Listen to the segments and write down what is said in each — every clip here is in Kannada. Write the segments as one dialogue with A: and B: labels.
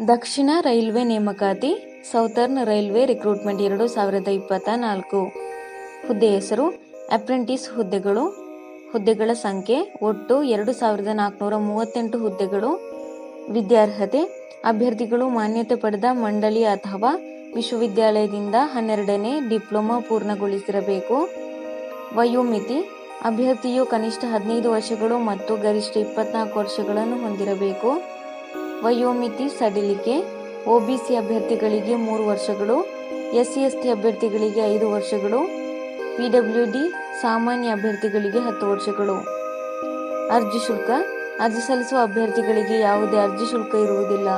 A: ದಕ್ಷಿಣ ರೈಲ್ವೆ ನೇಮಕಾತಿ, ಸೌತರ್ನ್ ರೈಲ್ವೆ ರಿಕ್ರೂಟ್ಮೆಂಟ್ ಎರಡು ಸಾವಿರದ ಇಪ್ಪತ್ತ ನಾಲ್ಕು ಹುದ್ದೆ ಹೆಸರು ಅಪ್ರೆಂಟಿಸ್ ಹುದ್ದೆಗಳು. ಹುದ್ದೆಗಳ ಸಂಖ್ಯೆ ಒಟ್ಟು ಎರಡು ಸಾವಿರದ ನಾಲ್ಕುನೂರ ಮೂವತ್ತೆಂಟು ಹುದ್ದೆಗಳು. ವಿದ್ಯಾರ್ಹತೆ, ಅಭ್ಯರ್ಥಿಗಳು ಮಾನ್ಯತೆ ಪಡೆದ ಮಂಡಳಿ ಅಥವಾ ವಿಶ್ವವಿದ್ಯಾಲಯದಿಂದ ಹನ್ನೆರಡನೇ ಡಿಪ್ಲೊಮಾ ಪೂರ್ಣಗೊಳಿಸಿರಬೇಕು. ವಯೋಮಿತಿ, ಅಭ್ಯರ್ಥಿಯು ಕನಿಷ್ಠ ಹದಿನೈದು ವರ್ಷಗಳು ಮತ್ತು ಗರಿಷ್ಠ ಇಪ್ಪತ್ನಾಲ್ಕು ವರ್ಷಗಳನ್ನು ಹೊಂದಿರಬೇಕು. ವಯೋಮಿತಿ ಸಡಿಲಿಕೆ ಒಬಿಸಿ ಅಭ್ಯರ್ಥಿಗಳಿಗೆ ಮೂರು ವರ್ಷಗಳು ಎಸ್ಸಿ ಎಸ್ಟಿ ಅಭ್ಯರ್ಥಿಗಳಿಗೆ ಐದು ವರ್ಷಗಳು ಪಿಡಬ್ಲ್ಯೂಡಿ ಸಾಮಾನ್ಯ ಅಭ್ಯರ್ಥಿಗಳಿಗೆ ಹತ್ತು ವರ್ಷಗಳು. ಅರ್ಜಿ ಶುಲ್ಕ, ಅರ್ಜಿ ಸಲ್ಲಿಸುವ ಅಭ್ಯರ್ಥಿಗಳಿಗೆ ಯಾವುದೇ ಅರ್ಜಿ ಶುಲ್ಕ ಇರುವುದಿಲ್ಲ.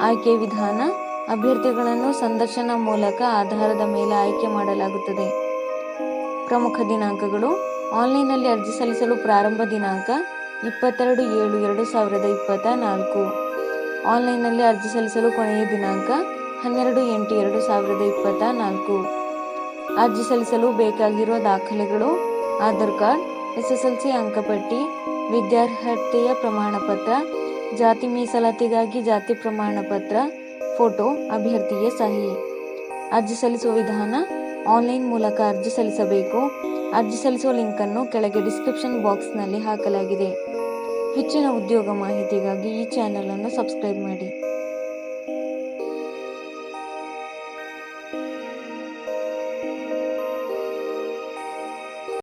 A: ಆಯ್ಕೆ ವಿಧಾನ, ಅಭ್ಯರ್ಥಿಗಳನ್ನು ಸಂದರ್ಶನ ಮೂಲಕ ಆಧಾರದ ಮೇಲೆ ಆಯ್ಕೆ ಮಾಡಲಾಗುತ್ತದೆ. ಪ್ರಮುಖ ದಿನಾಂಕಗಳು, ಆನ್ಲೈನ್ನಲ್ಲಿ ಅರ್ಜಿ ಸಲ್ಲಿಸಲು ಪ್ರಾರಂಭ ದಿನಾಂಕ ಇಪ್ಪತ್ತೆರಡು ಏಳು ಎರಡು ಸಾವಿರದ ಇಪ್ಪತ್ತ ನಾಲ್ಕು. ಆನ್ಲೈನ್ನಲ್ಲಿ ಅರ್ಜಿ ಸಲ್ಲಿಸಲು ಕೊನೆಯ ದಿನಾಂಕ ಹನ್ನೆರಡು ಎಂಟು ಎರಡು ಸಾವಿರದ ಇಪ್ಪತ್ತ ನಾಲ್ಕು. ಅರ್ಜಿ ಸಲ್ಲಿಸಲು ಬೇಕಾಗಿರುವ ದಾಖಲೆಗಳು, Aadhaar card S S L C ಅಂಕಪಟ್ಟಿ, ವಿದ್ಯಾರ್ಹತೆಯ ಪ್ರಮಾಣಪತ್ರ, ಜಾತಿ ಮೀಸಲಾತಿಗಾಗಿ ಜಾತಿ ಪ್ರಮಾಣಪತ್ರ, ಫೋಟೋ, ಅಭ್ಯರ್ಥಿಯ ಸಹಿ. ಅರ್ಜಿ ಸಲ್ಲಿಸುವ ವಿಧಾನ, ಆನ್ಲೈನ್ ಮೂಲಕ ಅರ್ಜಿ ಸಲ್ಲಿಸಬೇಕು. ಅರ್ಜಿ ಸಲ್ಲಿಸುವ ಲಿಂಕನ್ನು ಕೆಳಗೆ ಡಿಸ್ಕ್ರಿಪ್ಷನ್ ಬಾಕ್ಸ್ನಲ್ಲಿ ಹಾಕಲಾಗಿದೆ. ಹೆಚ್ಚಿನ ಉದ್ಯೋಗ ಮಾಹಿತಿಗಾಗಿ ಈ ಚಾನಲನ್ನು ಸಬ್ಸ್ಕ್ರೈಬ್ ಮಾಡಿ.